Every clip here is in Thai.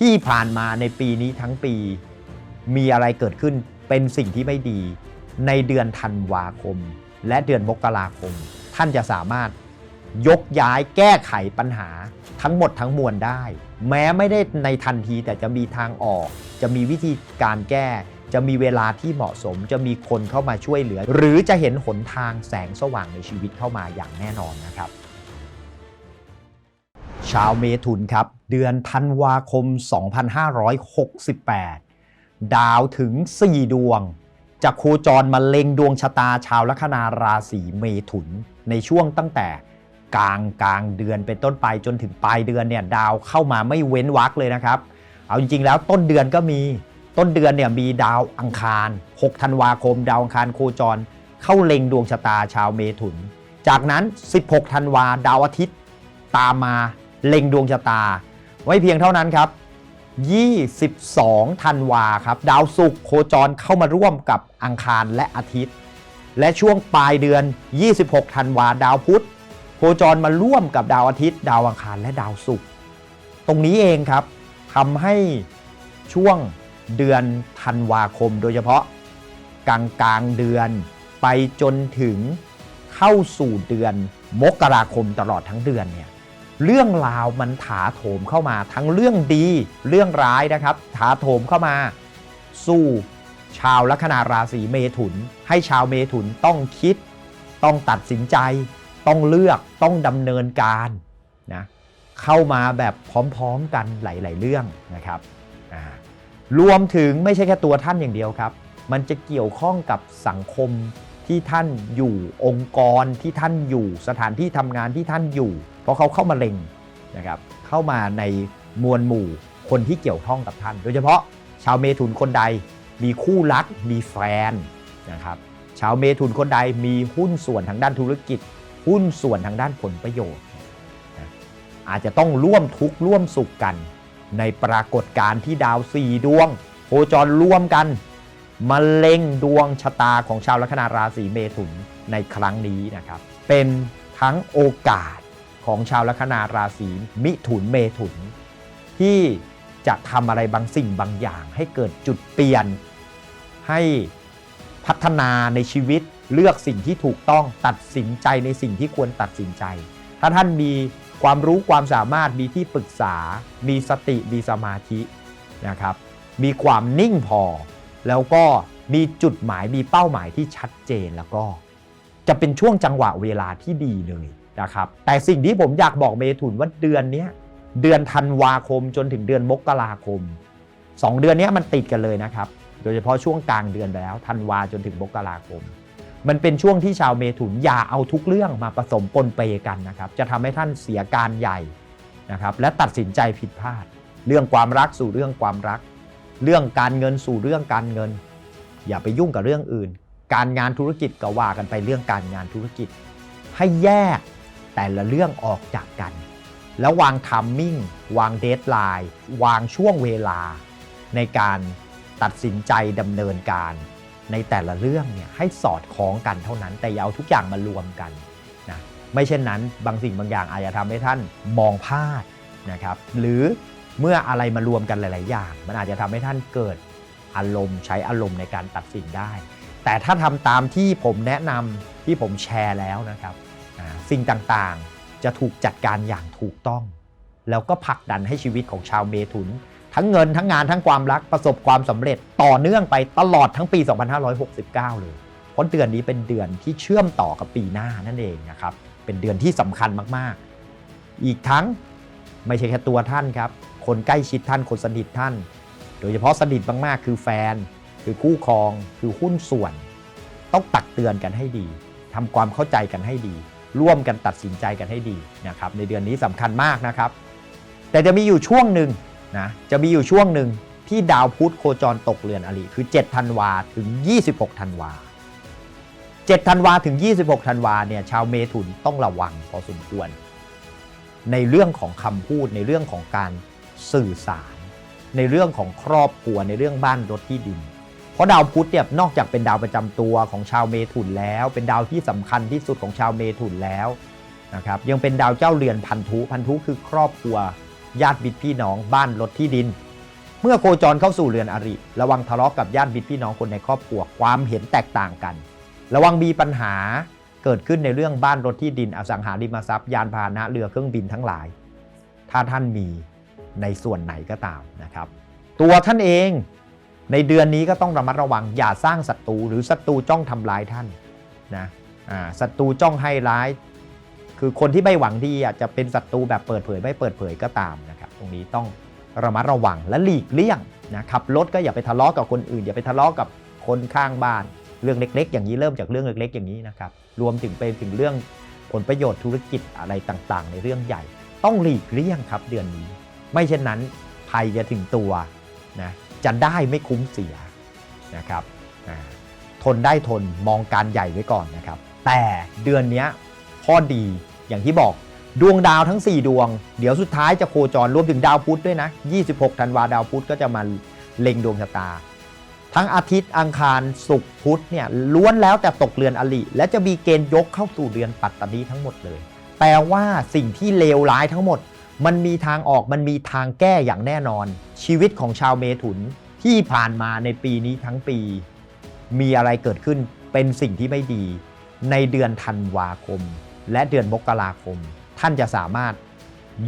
ที่ผ่านมาในปีนี้ทั้งปี มีอะไรเกิดขึ้นเป็นสิ่งที่ไม่ดี ในเดือนธันวาคม และเดือนมกราคม ท่านจะสามารถยกย้ายแก้ไขปัญหาทั้งหมดทั้งมวลได้ แม้ไม่ได้ในทันทีแต่จะมีทางออก จะมีวิธีการแก้ จะมีเวลาที่เหมาะสม จะมีคนเข้ามาช่วยเหลือ หรือจะเห็นหนทางแสงสว่างในชีวิตเข้ามาอย่างแน่นอนนะครับ ชาวเมถุนครับ เดือนธันวาคม 2568 ดาวถึง 4 ดวงจะโคจรมาเล็งดวงชะตาชาวลัคนาราศีเมถุน ในช่วงตั้งแต่กลางกลางเดือนเป็นต้นไปจนถึงปลายเดือนเนี่ยดาวเข้ามาไม่เว้นวรรคเลยนะครับ เอาจริงๆแล้วต้นเดือนก็มีต้นเดือนเนี่ยมีดาวอังคาร 6 ธันวาคม ดาวอังคารโคจร เข้าเล็งดวงชะตาชาวเมถุน จากนั้น 16 ธันวาดาวอาทิตย์ตามมา เล็งดวงชะตา ไว้เพียงเท่านั้นครับ 22 ธันวาครับ ดาวศุกร์โคจรเข้ามาร่วมกับอังคารและอาทิตย์ และช่วงปลายเดือน 26 ธันวาดาวพุธโคจรมาร่วมกับดาวอาทิตย์ ดาวอังคารและดาวศุกร์ตรงนี้เองครับทำให้ช่วงเดือนธันวาคม โดยเฉพาะกลางกลางเดือนไปจนถึงเข้าสู่เดือนมกราคมตลอดทั้งเดือนเนี่ย เรื่องราวมันถาโถมเข้ามา ทั้งเรื่องดีเรื่องร้ายนะครับ ถาโถมเข้ามา สู้ชาวลัคนาราศีเมถุน ให้ชาวเมถุนต้องคิด ต้องตัดสินใจ ต้องเลือกต้องดำเนินการนะเข้ามาแบบพร้อมๆกันหลาย ๆ เรื่องนะครับรวมถึงไม่ใช่แค่ตัวท่านอย่างเดียวครับ มันจะเกี่ยวข้องกับสังคมที่ท่านอยู่องค์กรที่ท่านอยู่สถานที่ทำงานที่ท่านอยู่ เพราะเขาเข้ามาเล็งนะครับเข้ามาในมวลหมู่คนที่เกี่ยวข้องกับท่าน โดยเฉพาะชาวเมถุนคนใดมีคู่รักมีแฟนนะครับชาวเมถุนคนใดมีหุ้นส่วนทางด้านธุรกิจ หุ้นส่วนทางด้านผลประโยชน์นะอาจจะต้องร่วมทุกข์ร่วมสุขกัน ในปรากฏการณ์ที่ดาวสี่ดวงโคจรร่วมกันมาเล็งดวงชะตาของชาวลัคนาราศีเมถุนในครั้งนี้นะครับ เป็นทั้งโอกาส ของชาวลัคนาราศีมิถุนเมถุน ที่จะทำอะไรบางสิ่งบางอย่าง ให้เกิดจุดเปลี่ยน ให้พัฒนาในชีวิตเลือกสิ่งที่ถูกต้องตัดสินใจในสิ่งที่ควรตัดสินใจ ถ้าท่านมีความรู้ความสามารถมีที่ปรึกษา มีสติมีสมาธินะครับ มีความนิ่งพอ แล้วก็มีจุดหมายมีเป้าหมายที่ชัดเจนแล้วก็ จะเป็นช่วงจังหวะเวลาที่ดีเลย นะครับแต่สิ่งที่ผมอยากบอกเมถุนว่าเดือนนี้เดือนธันวาคมจนถึงเดือนมกราคม 2 เดือนนี้มันติดกันเลยนะครับ โดยเฉพาะช่วงกลางเดือนไปแล้วธันวาจนถึงมกราคม มันเป็นช่วงที่ชาวเมถุนอย่าเอาทุกเรื่องมาผสมปนเปกันนะครับ จะทำให้ท่านเสียการใหญ่นะครับและตัดสินใจผิดพลาด เรื่องความรักสู่เรื่องความรัก เรื่องการเงินสู่เรื่องการเงิน อย่าไปยุ่งกับเรื่องอื่น การงานธุรกิจก็ว่ากันไปเรื่องการงานธุรกิจ ให้แยก แต่ละเรื่องออกจากกัน แล้ววางทัมมิ่งวางเดทไลน์วางช่วงเวลา ในการตัดสินใจดำเนินการในแต่ละเรื่องเนี่ยให้สอดคล้องกันเท่านั้น แต่อย่าเอาทุกอย่างมารวมกันนะไม่เช่นนั้นบางสิ่งบางอย่างอาจจะทำให้ท่านมองพลาดนะครับ หรือเมื่ออะไรมารวมกันหลาย ๆ อย่าง มันอาจจะทำให้ท่านเกิดอารมณ์ ใช้อารมณ์ในการตัดสินได้ แต่ถ้าทำตามที่ผมแนะนำที่ผมแชร์แล้วนะครับ สิ่งต่างๆ จะถูกจัดการอย่างถูกต้อง แล้วก็ผลักดันให้ชีวิตของชาวเมถุน ทั้งเงินทั้งงานทั้งความรักประสบความสำเร็จต่อเนื่องไปตลอดทั้งปี 2569 เลยเพราะเดือนนี้เป็นเดือนที่เชื่อมต่อกับปีหน้านั่นเองนะครับเป็นเดือนที่สำคัญมากๆ อีกทั้งไม่ใช่แค่ตัวท่านครับ คนใกล้ชิดท่านคนสนิทท่าน โดยเฉพาะสนิทมากๆ คือแฟน คือคู่ครอง คือหุ้นส่วน ต้องตักเตือนกันให้ดีทำความเข้าใจกันให้ดี ร่วมกันตัดสินใจกันให้ดีนะครับในเดือนนี้สำคัญมากนะครับ แต่จะมีอยู่ช่วงหนึ่งนะจะมีอยู่ช่วงหนึ่งที่ดาวพุธโคจรตกเรือนอริคือ 7 ธันวาถึง 26 ธันวา 7 ธันวาถึง 26 ธันวาเนี่ยชาวเมถุนต้องระวังพอสมควร ในเรื่องของคำพูดในเรื่องของการสื่อสาร ในเรื่องของครอบครัวในเรื่องบ้านรถที่ดิน ราะดาวพุธเนี่ยนอกจากเป็นดาวประจำตัวของชาวเมถุนแล้ว เป็นดาวที่สำคัญที่สุดของชาวเมถุนแล้วนะครับยังเป็นดาวเจ้าเรือนพันธุพันธุคือครอบครัว ญาติบิดพี่น้องบ้านรถที่ดิน เมื่อโคจรเข้าสู่เรือนอริ ระวังทะเลาะกับญาติมิตรพี่น้องคนในครอบครัวความเห็นแตกต่างกัน ระวังมีปัญหาเกิดขึ้นในเรื่องบ้านรถที่ดินอสังหาริมทรัพย์ยานพาหนะเรือเครื่องบินทั้งหลาย ถ้าท่านมีในส่วนไหนก็ตามนะครับ ตัวท่านเอง ในเดือนนี้ก็ต้องระมัดระวังอย่าสร้างศัตรูหรือศัตรูจ้องทำร้ายท่านนะศัตรูจ้องให้ร้าย คือคนที่ไม่หวังดีอาจจะเป็นศัตรูแบบเปิดเผยไม่เปิดเผยก็ตามนะครับตรงนี้ต้องระมัดระวังและหลีกเลี่ยงนะขับรถก็อย่าไปทะเลาะกับคนอื่น อย่าไปทะเลาะกับคนข้างบ้าน เรื่องเล็ก ๆ อย่างนี้เริ่มจากเรื่องเล็ก ๆ อย่างนี้นะครับรวมถึงไปถึงเรื่องผลประโยชน์ธุรกิจอะไรต่างๆ ในเรื่องใหญ่ ต้องหลีกเลี่ยงครับเดือนนี้ ไม่เช่นนั้นภัยจะถึงตัว จะได้ไม่คุ้มเสียนะครับทนได้ทนมองการใหญ่ไว้ก่อนนะครับ แต่เดือนนี้ข้อดีอย่างที่บอกดวงดาวทั้ง 4 ดวง เดี๋ยวสุดท้ายจะโคจรรวมถึงดาวพุธด้วยนะ 26 ธันวาดาวพุธก็จะมาเล็งดวงชะตา ทั้งอาทิตย์อังคารศุกร์พุธเนี่ยล้วนแล้วแต่ตกเรือนอลิ และจะมีเกณฑ์ยกเข้าสู่เรือนปัตตานีทั้งหมดเลย แปลว่าสิ่งที่เลวร้ายทั้งหมด มันมีทางออกมันมีทางแก้อย่างแน่นอน ชีวิตของชาวเมถุนที่ผ่านมาในปีนี้ทั้งปี มีอะไรเกิดขึ้นเป็นสิ่งที่ไม่ดี ในเดือนธันวาคม และเดือนมกราคม ท่านจะสามารถ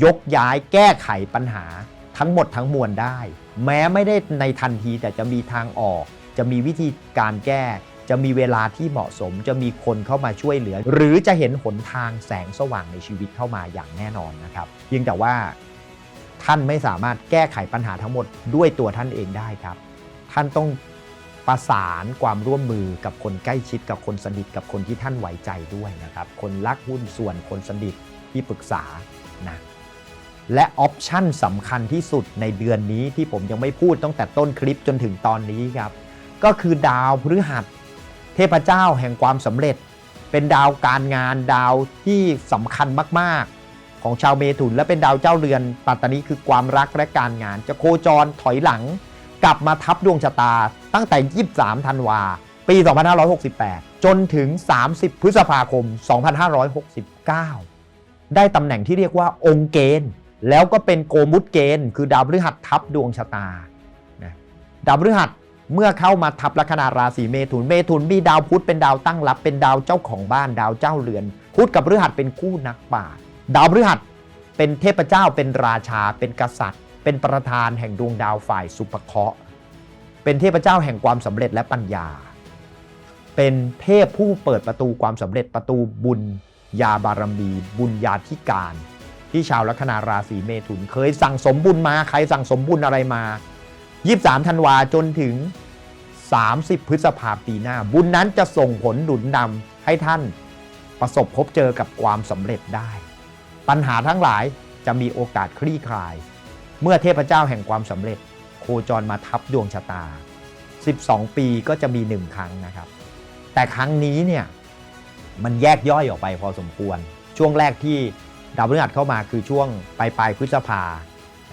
ยกย้ายแก้ไขปัญหาทั้งหมดทั้งมวลได้ แม้ไม่ได้ในทันทีแต่จะมีทางออก จะมีวิธีการแก้ จะมีเวลาที่เหมาะสม จะมีคนเข้ามาช่วยเหลือ หรือจะเห็นหนทางแสงสว่างในชีวิตเข้ามาอย่างแน่นอนนะครับเพียงแต่ว่าท่านไม่สามารถแก้ไขปัญหาทั้งหมดด้วยตัวท่านเองได้ครับ ท่านต้องประสานความร่วมมือกับคนใกล้ชิดกับคนสนิทกับคนที่ท่านไว้ใจด้วยนะครับ คนรักหุ้นส่วนคนสนิทที่ปรึกษานะและออปชั่นสำคัญที่สุดในเดือนนี้ที่ผมยังไม่พูดตั้งแต่ต้นคลิปจนถึงตอนนี้ครับ ก็คือดาวพฤหัส เทพเจ้าแห่งความสำเร็จ เป็นดาวการงานดาวที่สำคัญมากๆ ของชาวเมถุนและเป็นดาวเจ้าเรือนปัตตานีคือความรักและการงาน จะโคจรถอยหลัง กลับมาทับดวงชะตา ตั้งแต่ 23 ธันวา ปี 2568 จนถึง 30 พฤษภาคม 2569 ได้ตำแหน่งที่เรียกว่าองค์เกณฑ์ แล้วก็เป็นโกมุตเกณฑ์ คือดาวพฤหัสทับดวงชะตาดาวพฤหัส เมื่อเข้ามาทับลัคนาราศีเมถุน เมถุนมีดาวพุธเป็นดาวตั้งรับ เป็นดาวเจ้าของบ้านดาวเจ้าเรือน พุธกับพฤหัสเป็นคู่นักปราดาวพฤหัสเป็นเทพเจ้าเป็นราชา เป็นกษัตริย์ เป็นประธานแห่งดวงดาวฝ่ายสุภเคราะห์เป็นเทพเจ้าแห่งความสำเร็จและปัญญา เป็นเทพผู้เปิดประตูความสำเร็จประตูบุญยาบารมี บุญญาธิการ ที่ชาวลัคนาราศีเมถุน เคยสั่งสมบุญมาใครสั่งสมบุญอะไรมา 23ธันวาจนถึง 30 พฤษภาปีหน้า บุญนั้นจะส่งผลหนุนนำให้ท่านประสบพบเจอกับความสำเร็จได้ ปัญหาทั้งหลายจะมีโอกาสคลี่คลาย เมื่อเทพเจ้าแห่งความสำเร็จ โคจรมาทับดวงชะตา 12 ปีก็จะมีหนึ่งครั้งนะครับ แต่ครั้งนี้เนี่ยมันแยกย่อยออกไปพอสมควร ช่วงแรกที่ดาวพฤหัสเข้ามาคือช่วงปลายปลายพฤษภา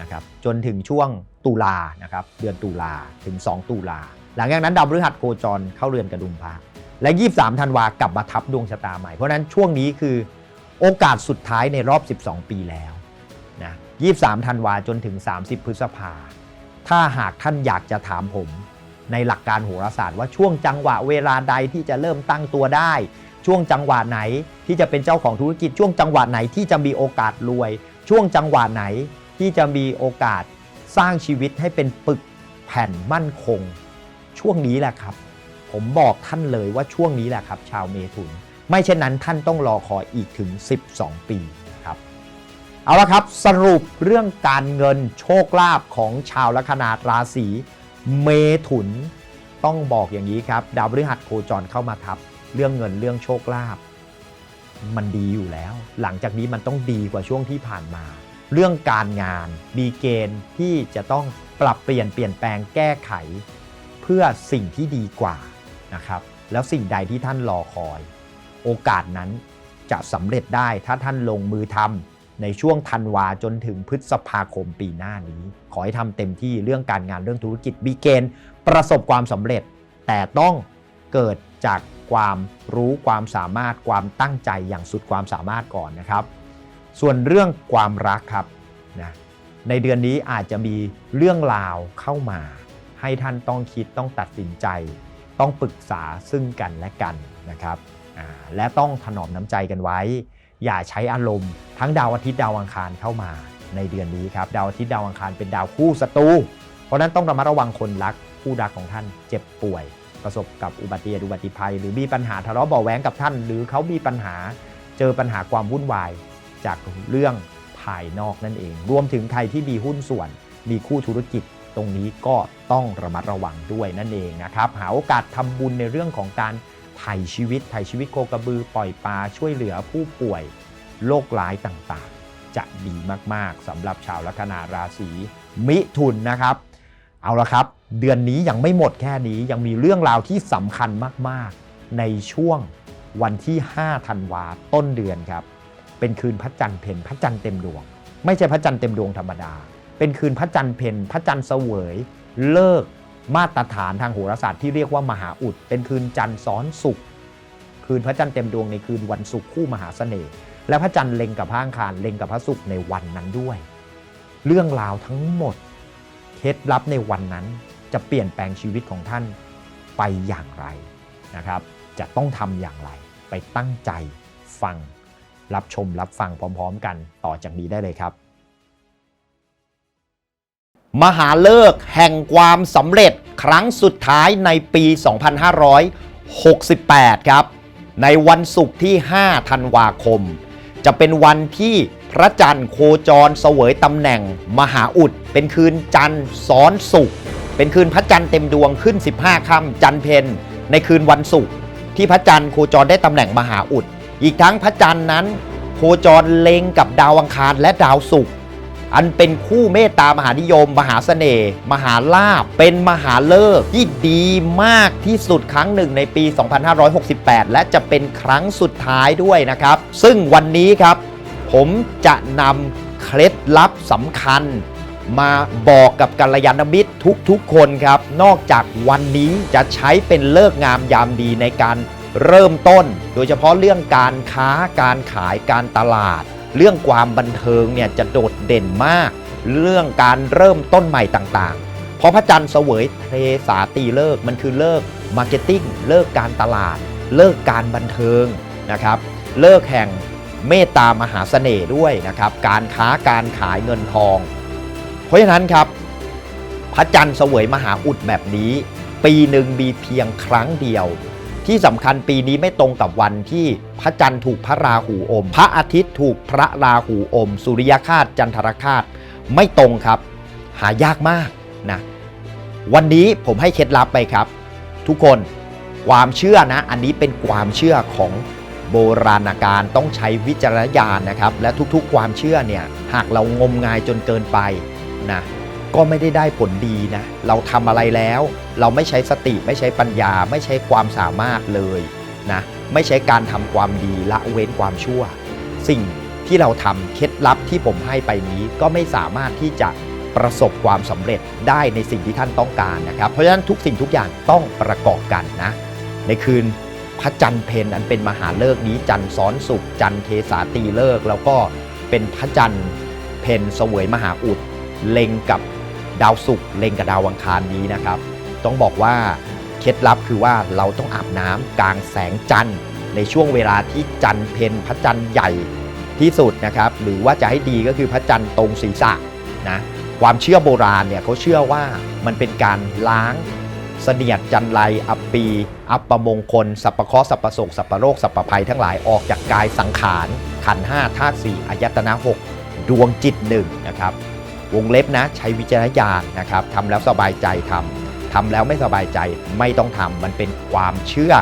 นะครับจนถึงช่วง ตุลานะครับเดือนตุลาถึง 2 ตุลา หลังจากนั้นดาวพฤหัสโคจรเข้าเรือนกระดุมพระและ 23 ธันวากลับมาทับดวงชะตาใหม่ เพราะนั้นช่วงนี้คือโอกาสสุดท้ายในรอบ 12 ปีแล้วนะ23 ธันวาจนถึง 30 พฤษภา ถ้าหากท่านอยากจะถามผม ในหลักการโหราศาสตร์ว่าช่วงจังหวะเวลาใดที่จะเริ่มตั้งตัวได้ ช่วงจังหวะไหนที่จะเป็นเจ้าของธุรกิจช่วงจังหวะไหนที่จะมีโอกาสรวย ช่วงจังหวะไหนที่จะมีโอกาส สร้างชีวิตให้เป็นปึกแผ่นมั่นคง ช่วงนี้แหละครับ ผมบอกท่านเลยว่าช่วงนี้แหละครับ ชาวเมถุน ไม่เช่นนั้นท่านต้องรอคอยอีกถึง 12 ปีนะครับ เอาละครับสรุปเรื่องการเงินโชคลาภของชาวลัคนาราศีเมถุน ต้องบอกอย่างนี้ครับ ดาวพฤหัสโคจรเข้ามาทับ เรื่องเงินเรื่องโชคลาภมันดีอยู่แล้ว หลังจากนี้มันต้องดีกว่าช่วงที่ผ่านมา เรื่องการงานมีเกณฑ์ที่จะต้องปรับเปลี่ยนเปลี่ยนแปลงแก้ไข เพื่อสิ่งที่ดีกว่านะครับแล้วสิ่งใดที่ท่านรอคอย โอกาสนั้นจะสำเร็จได้ถ้าท่านลงมือทำในช่วงธันวาจนถึงพฤษภาคมปีหน้านี้ ขอให้ทำเต็มที่เรื่องการงานเรื่องธุรกิจมีเกณฑ์ประสบความสำเร็จ แต่ต้องเกิดจากความรู้ความสามารถความตั้งใจอย่างสุดความสามารถก่อนนะครับ ส่วนเรื่องความรักครับนะในเดือนนี้อาจจะมีเรื่องราวเข้ามา ให้ท่านต้องคิดต้องตัดสินใจ ต้องปรึกษาซึ่งกันและกันนะครับและต้องถนอมน้ำใจกันไว้ อย่าใช้อารมณ์ ทั้งดาวอาทิตย์ดาวอังคารเข้ามาในเดือนนี้ครับดาวอาทิตย์ดาวอังคารเป็นดาวคู่ศัตรูเพราะนั้นต้องระมัดระวังคนรักคู่รักของท่านเจ็บป่วย ประสบกับอุบัติเหตุอุบัติภัย หรือมีปัญหาทะเลาะเบาะแว้งกับท่าน หรือเขามีปัญหาเจอปัญหาความวุ่นวาย จากเรื่องภายนอกนั่นเอง รวมถึงใครที่มีหุ้นส่วน มีคู่ธุรกิจตรงนี้ก็ต้องระมัดระวังด้วยนั่นเองนะครับ หาโอกาสทำบุญในเรื่องของการไถ่ชีวิตไถ่ชีวิตโคกระบือปล่อยปลาช่วยเหลือผู้ป่วยโรคร้ายต่างๆ จะดีมากๆสำหรับชาวลัคนาราศีมิถุนนะครับ เอาละครับ เดือนนี้ยังไม่หมดแค่นี้ยังมีเรื่องราวที่สำคัญมากๆ ในช่วงวันที่ 5 ธันวาต้นเดือนครับ เป็นคืนพระจันทร์เพ็ญพระจันทร์เต็มดวง ไม่ใช่พระจันทร์เต็มดวงธรรมดา เป็นคืนพระจันทร์เพ็ญพระจันทร์เสวย เลิกมาตรฐานทางโหราศาสตร์ที่เรียกว่ามหาอุด เป็นคืนจันทร์ซ้อนศุกร์คืนพระจันทร์เต็มดวงในคืนวันศุกร์คู่มหาเสน่ห์และพระจันทร์เล็งกับพระอังคารเล็งกับพระศุกร์ในวันนั้นด้วย เรื่องราวทั้งหมดเคล็ดลับในวันนั้นจะเปลี่ยนแปลงชีวิตของท่านไปอย่างไรนะครับ จะต้องทำอย่างไรไปตั้งใจฟัง รับชมรับฟังพร้อม ๆ กันต่อจากนี้ได้เลยครับ มหาเลิกแห่งความสำเร็จครั้งสุดท้ายในปี 2568 ครับ ในวันศุกร์ที่ 5 ธันวาคม จะเป็นวันที่พระจันทร์โคจรเสวยตำแหน่ง มหาอุด เป็นคืนจันทร์ซ้อนศุกร์เป็นคืนพระจันทร์เต็มดวงขึ้น 15 ค่ำจันทร์เพนในคืนวันศุกร์ที่พระจันทร์โคจรได้ตำแหน่งมหาอุด อีกทั้งพระจันทร์นั้น โคจรเล็งกับดาวอังคารและดาวศุกร์อันเป็นคู่เมตตามหานิยม มหาเสน่ห์มหาลาภเป็นมหาเลิกที่ดีมากที่สุดครั้งหนึ่งในปี 2568 และจะเป็นครั้งสุดท้ายด้วยนะครับ ซึ่งวันนี้ครับ ผมจะนำเคล็ดลับสำคัญ มาบอกกับกัลยาณมิตรทุกๆคนครับ นอกจากวันนี้จะใช้เป็นเลิกงามยามดีในการ เริ่มต้น โดยเฉพาะเรื่องการค้าการขายการตลาด เรื่องความบันเทิงเนี่ยจะโดดเด่นมาก เรื่องการเริ่มต้นใหม่ต่างๆ เพราะพระจันทร์เสวยเทสาตีเลิกมันคือเลิกมาร์เก็ตติ้งเลิกการตลาด เลิกการบันเทิงนะครับ เลิกแห่งเมตตามหาเสน่ห์ด้วยนะครับ การค้าการขายเงินทอง เพราะฉะนั้นครับ พระจันทร์เสวยมหาอุดแบบนี้ ปีหนึ่งมีเพียงครั้งเดียว ที่สำคัญปีนี้ไม่ตรงกับวันที่พระจันทร์ถูกพระราหูอม พระอาทิตย์ถูกพระราหูอม สุริยคาตจันทรคาตไม่ตรงครับ หายากมากนะวันนี้ผมให้เคล็ดลับไปครับ ทุกคนความเชื่อนะ อันนี้เป็นความเชื่อของโบราณการต้องใช้วิจารณญาณนะครับ และทุกๆ ความเชื่อเนี่ยหากเรางมงายจนเกินไปนะ ก็ไม่ได้ได้ผลดีนะ เราทำอะไรแล้ว เราไม่ใช้สติไม่ใช้ปัญญา ไม่ใช้ความสามารถเลยนะไม่ใช้การทำความดีละเว้นความชั่ว สิ่งที่เราทำเคล็ดลับที่ผมให้ไปนี้ก็ไม่สามารถที่จะประสบความสำเร็จได้ในสิ่งที่ท่านต้องการนะครับ เพราะฉะนั้นทุกสิ่งทุกอย่างต้องประกอบกันนะ ในคืนพระจันทร์เพนอันเป็นมหาเลิกนี้จันทร์ซ้อนสุขจันทร์เทสาตีเลิกแล้วก็เป็นพระจันทร์เพนเสวยมหาอุดเล็งกับ ดาวศุกร์เล็งกับดาวอังคารนี้นะครับ ต้องบอกว่าเคล็ดลับคือว่าเราต้องอาบน้ำกลางแสงจันทร์ ในช่วงเวลาที่จันทร์เพนพระจันทร์ใหญ่ที่สุดนะครับ หรือว่าจะให้ดีก็คือพระจันทร์ตรงศีรษะนะความเชื่อโบราณเนี่ยเขาเชื่อว่ามันเป็นการล้างเสนียดจันไรอัปปี อัปมงคล สัพพะเคราะห์สัพพะโศกสัพพะโรคสัพพะภัยทั้งหลายออกจากกายสังขาร ขันห้าธาตุสี่อายตนะหกดวงจิตหนึ่งนะครับ วงเล็บนะใช้วิจารณญาณนะครับทำแล้วสบายใจทำทำแล้วไม่สบายใจไม่ต้องทำมันเป็นความเชื่อ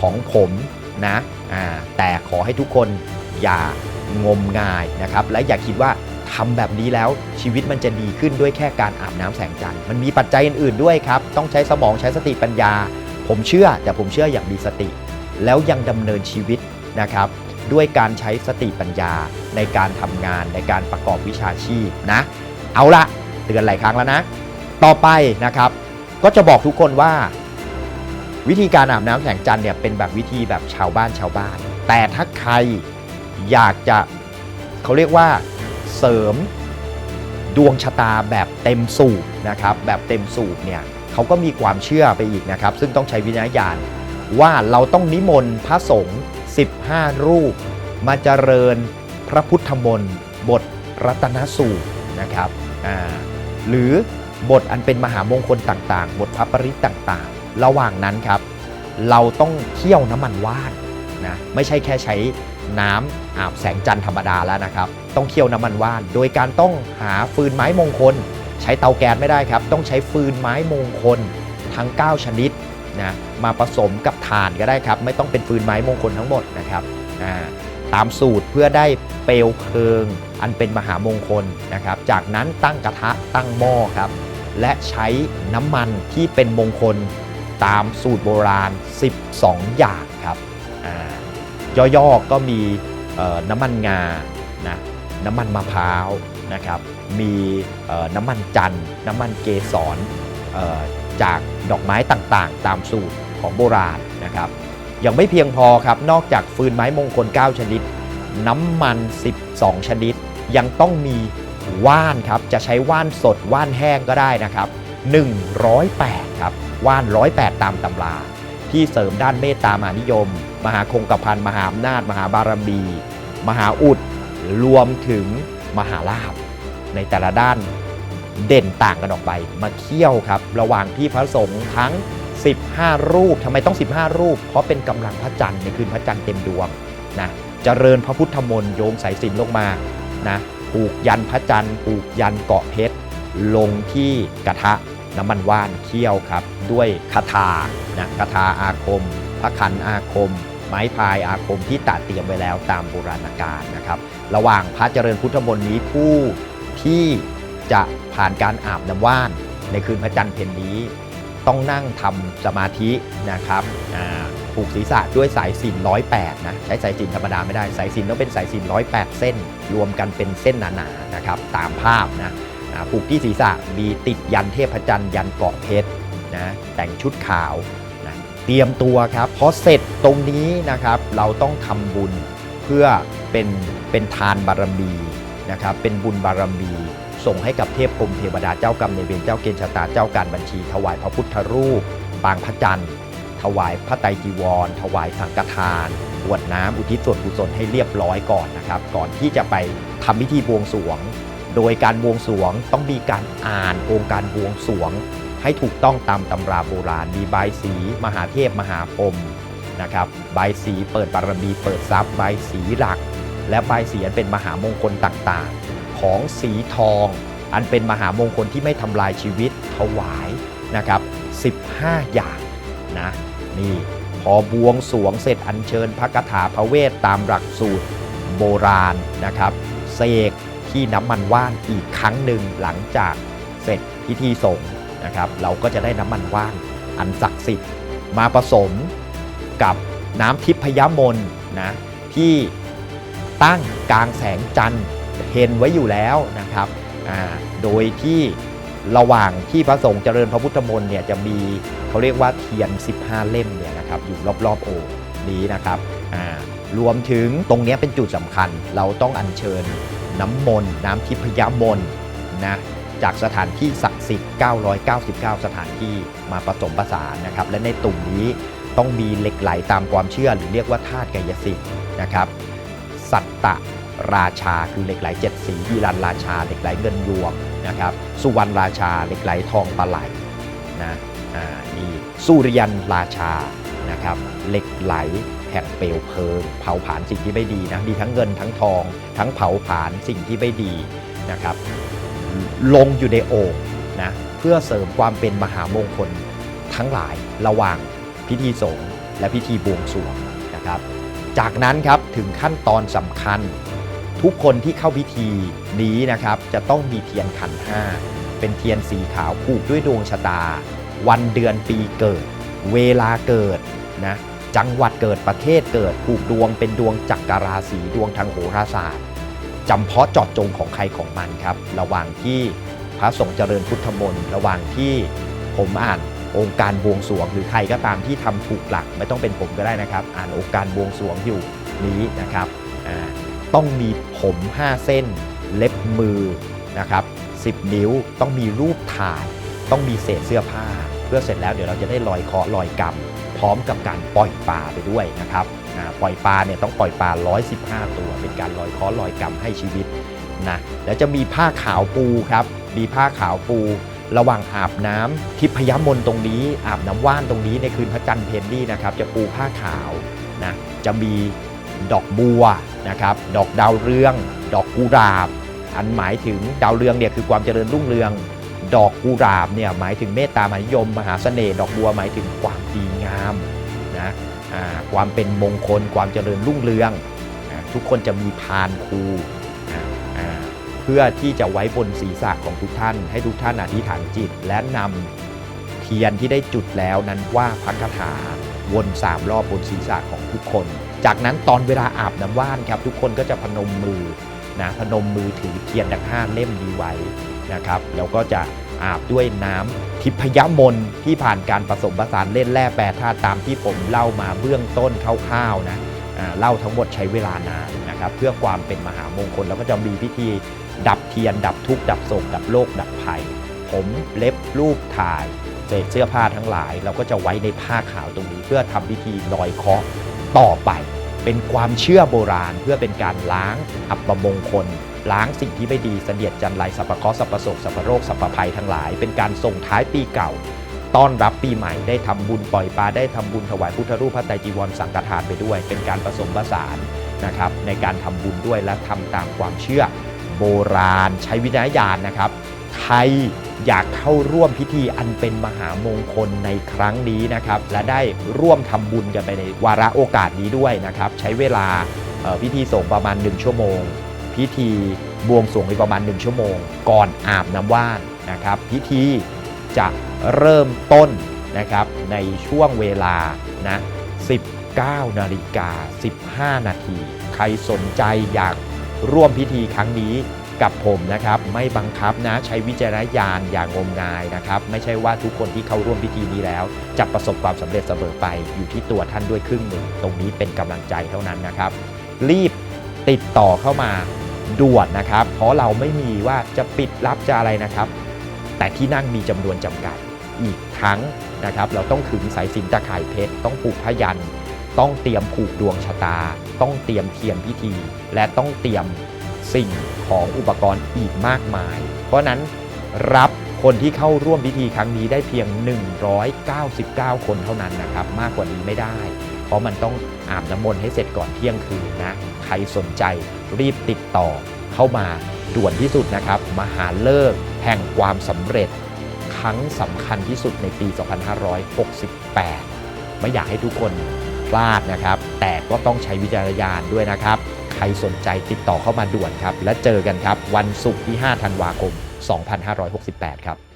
ของผมนะแต่ขอให้ทุกคนอย่างมงายนะครับและอย่าคิดว่าทำแบบนี้แล้วชีวิตมันจะดีขึ้นด้วยแค่การอาบน้ำแสงจันทร์มันมีปัจจัยอื่นๆด้วยครับ ต้องใช้สมองใช้สติปัญญา ผมเชื่อแต่ผมเชื่ออย่างมีสติ แล้วยังดำเนินชีวิตนะครับด้วยการใช้สติปัญญาในการทำงานในการประกอบวิชาชีพนะ เอาละเตือนหลายครั้งแล้วนะ ต่อไปนะครับ ก็จะบอกทุกคนว่า วิธีการอาบน้ำแสงจันทร์เนี่ยเป็นแบบวิธีแบบชาวบ้านชาวบ้าน แต่ถ้าใครอยากจะเขาเรียกว่าเสริมดวงชะตาแบบเต็มสูบนะครับแบบเต็มสูบเนี่ยเขาก็มีความเชื่อไปอีกนะครับ ซึ่งต้องใช้วิญญาณว่าเราต้องนิมนต์พระสงฆ์15 รูป มาเจริญพระพุทธมนต์บทรัตนสูตรนะครับ หรือบทอันเป็นมหามงคลต่างๆ บทพระปริตต่างๆ ระหว่างนั้นครับ เราต้องเคี่ยวน้ำมันว่านนะไม่ใช่แค่ใช้น้ำอาบแสงจันทร์ธรรมดาแล้วนะครับ ต้องเคี่ยวน้ำมันว่าน โดยการต้องหาฟืนไม้มงคล ใช้เตาแก๊สไม่ได้ครับ ต้องใช้ฟืนไม้มงคลทั้ง 9 ชนิดนะมาผสมกับถ่านก็ได้ครับ ไม่ต้องเป็นฟืนไม้มงคลทั้งหมดนะครับอ่า ตามสูตรเพื่อได้เปลวเพลิง อันเป็นมหามงคลนะครับ จากนั้นตั้งกระทะตั้งหม้อครับ และใช้น้ำมันที่เป็นมงคลตามสูตรโบราณ 12 อย่างครับย่อๆก็มีน้ำมันงานะน้ำมันมะพร้าวนะครับ มีน้ำมันจันน้ำมันเกสรจากดอกไม้ต่างๆ ตามสูตรของโบราณนะครับ ยังไม่เพียงพอครับ นอกจากฟืนไม้มงคล 9 ชนิด น้ำมัน 12 ชนิด ยังต้องมีว่านครับ จะใช้ว่านสดว่านแห้งก็ได้นะครับ 108 ครับ ว่าน 108 ตามตำรา ที่เสริมด้านเมตตามหานิยม มหาคงกระพันมหาอำนาจ มหาบารมี มหาอุด รวมถึงมหาลาภในแต่ละด้านเด่นต่างกันออกไป มาเคี่ยวครับ ระหว่างที่พระสงฆ์ทั้ง 15 รูปทำไมต้อง 15 รูป เพราะเป็นกำลังพระจันทร์ในคืนพระจันทร์เต็มดวงนะเจริญพระพุทธมนต์โยงสายสิญจนลงมานะผูกยันพระจันทร์ผูกยันเกาะเพชรลงที่กระทะน้ำมันว่านเคี่ยวครับ ด้วยคาถานะคาถาอาคม พระขันอาคม ไม้พายอาคมที่ตัดเตรียมไว้แล้วตามโบราณกาลนะครับ ระหว่างพระเจริญพุทธมนต์นี้ผู้ที่จะผ่านการอาบน้ำว่านในคืนพระจันทร์เพ็ญนี้ ต้องนั่งทำสมาธินะครับผูกศีรษะด้วยสายสิญร้อยแปดนะใช้สายสิญธรรมดาไม่ได้สายสิญต้องเป็นสายสิญร้อยแปดเส้น รวมกันเป็นเส้นหนาๆนะครับตามภาพนะผูกที่ศีรษะมีติดยันเทพจันทร์ยันเกาะเพชรนะแต่งชุดขาวนะเตรียมตัวครับพอเสร็จตรงนี้นะครับเราต้องทำบุญเพื่อเป็นเป็นทานบารมีนะครับเป็นบุญบารมี ส่งให้กับเทพพรมเทวดาเจ้ากรรมในเวรเจ้าเกณฑ์ชะตาเจ้าการบัญชี ถวายพระพุทธรูป ปางพระจันทร์ ถวายพระไตรจีวร ถวายสังฆทานกรวดน้ำอุทิศส่วนกุศลให้เรียบร้อยก่อนนะครับ ก่อนที่จะไปทำพิธีบวงสรวง โดยการบวงสรวงต้องมีการอ่านองค์การบวงสรวง ให้ถูกต้องตามตำราโบราณมีใบสี มหาเทพมหาพรมนะครับใบสีเปิดบารมีเปิดทรัพย์ใบสีหลัก และใบายสีอันเป็นมหามงคลต่างๆ ของสีทอง อันเป็นมหามงคลที่ไม่ทำลายชีวิตถวายนะครับ15 อย่างนะนี่พอบวงสวงเสร็จอัญเชิญพระคาถาพระเวทตามหลักสูตรโบราณนะครับเสกที่น้ำมันว่านอีกครั้งหนึ่งหลังจากเสร็จพิธีสงฆ์นะครับ เราก็จะได้น้ำมันว่านอันศักดิ์สิทธิ์มาผสมกับน้ำทิพยมนนะที่ตั้งกลางแสงจันทร์ เห็นไว้อยู่แล้วนะครับโดยที่ระหว่างที่พระสงฆ์เจริญพระพุทธมนต์เนี่ยจะมีเขาเรียกว่าเทียน 15 เล่มเนี่ยนะครับอยู่รอบๆโอ่งนี้นะครับรวมถึงตรงนี้เป็นจุดสำคัญ เราต้องอัญเชิญน้ำมนต์น้ำทิพยมนต์นะจากสถานที่ศักดิ์สิทธิ์ 999 สถานที่มาผสมผสานนะครับ และในตุ่มนี้ต้องมีเหล็กไหลตามความเชื่อ หรือเรียกว่าธาตุกายสิทธิ์นะครับ สัตตะ ราชาคือเหล็กไหลเจ็ดสียีรันราชา เหล็กไหลเงินยวงนะครับสุวรรณราชา เหล็กไหลทองปลาไหลนะอ่านี่สุริยันราชานะครับเหล็กไหลแห่งเปลวเพลิง เผาผลาญสิ่งที่ไม่ดีนะมีทั้งเงินทั้งทอง ทั้งเผาผลาญสิ่งที่ไม่ดีนะครับลงอยู่ในโอ่งนะเพื่อเสริมความเป็นมหามงคลทั้งหลายระหว่างพิธีสงฆ์และพิธีบวงสรวงนะครับ จากนั้นครับถึงขั้นตอนสำคัญ ทุกคนที่เข้าพิธีนี้นะครับ จะต้องมีเทียนขันห้าเป็นเทียนสีขาวผูกด้วยดวงชะตา วันเดือนปีเกิด เวลาเกิดนะจังหวัดเกิดประเทศเกิดผูกดวงเป็นดวงจักรราศีดวงทางโหราศาสตร์จำเพาะเจาะจงของใครของมันครับ ระหว่างที่พระสงฆ์เจริญพุทธมนต์ระหว่างที่ผมอ่านองค์การบวงสรวงหรือใครก็ตามที่ทำถูกหลัก ไม่ต้องเป็นผมก็ได้นะครับ อ่านองค์การบวงสรวงอยู่นี้นะครับอ่า ต้องมีผม 5 เส้น เล็บมือนะครับ10 นิ้วต้องมีรูปถ่าย ต้องมีเศษเสื้อผ้า เพื่อเสร็จแล้วเดี๋ยวเราจะได้ลอยเคาะลอยกรรมพร้อมกับการปล่อยปลาไปด้วยนะครับปล่อยปลาเนี่ยต้องปล่อยปลา 115 ตัว เป็นการลอยเคาะลอยกรรมให้ชีวิตนะแล้วจะมีผ้าขาวปูครับมีผ้าขาวปูระหว่างอาบน้ำทิพยมนต์ตรงนี้ อาบน้ำว่านตรงนี้ในคืนพระจันทร์เพนนี่นะครับ จะปูผ้าขาวนะจะมีดอกบัว นะครับดอกดาวเรือง ดอกกุหลาบ อันหมายถึงดาวเรืองเนี่ยคือความเจริญรุ่งเรือง ดอกกุหลาบเนี่ยหมายถึงเมตตามหานิยม มหาเสน่ห์ดอกบัวหมายถึงความดีงามนะความเป็นมงคล ความเจริญรุ่งเรืองอทุกคนจะมีพานครูเพื่อที่จะไว้บนศีรษะของทุกท่าน ให้ทุกท่านอธิษฐานจิต และนำเทียนที่ได้จุดแล้วนั้นว่าพักคาถาวนสามรอบบนศีรษะของทุกคน จากนั้นตอนเวลาอาบน้ำว่านครับทุกคนก็จะพนมมือนะพนมมือถือเทียนดังห้าเล่มนี้ไว้นะครับแล้วก็จะอาบด้วยน้ำทิพยมนที่ผ่านการผสมผสานเล่นแร่แปรธาตุตามที่ผมเล่ามาเบื้องต้นคร่าวๆนะเล่าทั้งหมดใช้เวลานานนะครับเพื่อความเป็นมหามงคลแล้วก็จะมีพิธีดับเทียน ดับทุกข์ดับโศกดับโรคดับภัย ผมเล็บรูปถ่ายเศษเสื้อผ้าทั้งหลาย เราก็จะไว้ในผ้าขาวตรงนี้เพื่อทำพิธีลอยเคราะห์ ต่อไป เป็นความเชื่อโบราณเพื่อเป็นการล้างอัปมงคล ล้างสิ่งที่ไม่ดีเสนียดจันไรสัพพเคราะห์สัพพโศกสัพพโรคสัพพภัยทั้งหลาย เป็นการส่งท้ายปีเก่า ต้อนรับปีใหม่ได้ทำบุญปล่อยปลาได้ทำบุญถวายพุทธรูปพระไตรจีวรสังฆทานไปด้วย เป็นการผสมผสานนะครับในการทำบุญด้วยและทำตามความเชื่อโบราณใช้วิจารณญาณนะครับ ใครอยากเข้าร่วมพิธีอันเป็นมหามงคลในครั้งนี้นะครับ และได้ร่วมทำบุญกันไปในวาระโอกาสนี้ด้วยนะครับ ใช้เวลาพิธีส่งประมาณ 1 ชั่วโมง พิธีบวงสรวงอีกประมาณ 1 ชั่วโมง ก่อนอาบน้ำว่านนะครับ พิธีจะเริ่มต้นนะครับในช่วงเวลานะ19นาฬิกา15 นาที ใครสนใจอยากร่วมพิธีครั้งนี้ กับผมนะครับ ไม่บังคับนะใช้วิจารณญาณอย่างงมงายนะครับ ไม่ใช่ว่าทุกคนที่เข้าร่วมพิธีนี้แล้ว จะประสบความสำเร็จเสมอไปอยู่ที่ตัวท่านด้วยครึ่งหนึ่งตรงนี้เป็นกำลังใจเท่านั้นนะครับ รีบติดต่อเข้ามาด่วนนะครับ เพราะเราไม่มีว่าจะปิดรับจะอะไรนะครับ แต่ที่นั่งมีจำนวนจำกัดอีกทั้งนะครับ เราต้องขึงสายสิญจนตะข่ายเพชรต้องปลูกพยันต้องเตรียมผูกดวงชะตา ต้องเตรียมเทียนพิธี และต้องเตรียม สิ่งของอุปกรณ์อีกมากมาย เพราะนั้นรับคนที่เข้าร่วมพิธีครั้งนี้ได้เพียง 199 คนเท่านั้นนะครับ มากกว่านี้ไม่ได้ เพราะมันต้องอาบน้ำมนต์ให้เสร็จก่อนเที่ยงคืนนะ ใครสนใจรีบติดต่อเข้ามาด่วนที่สุดนะครับ มหาเลิกแห่งความสำเร็จ ครั้งสำคัญที่สุดในปี 2568 ไม่อยากให้ทุกคนพลาดนะครับ แต่ก็ต้องใช้วิจารณญาณด้วยนะครับ รสนใจติดต่อเข้ามาด่วนครับ และเจอกันครับ วันศุกร์ที่ 5 ธันวาคม 2568 ครับ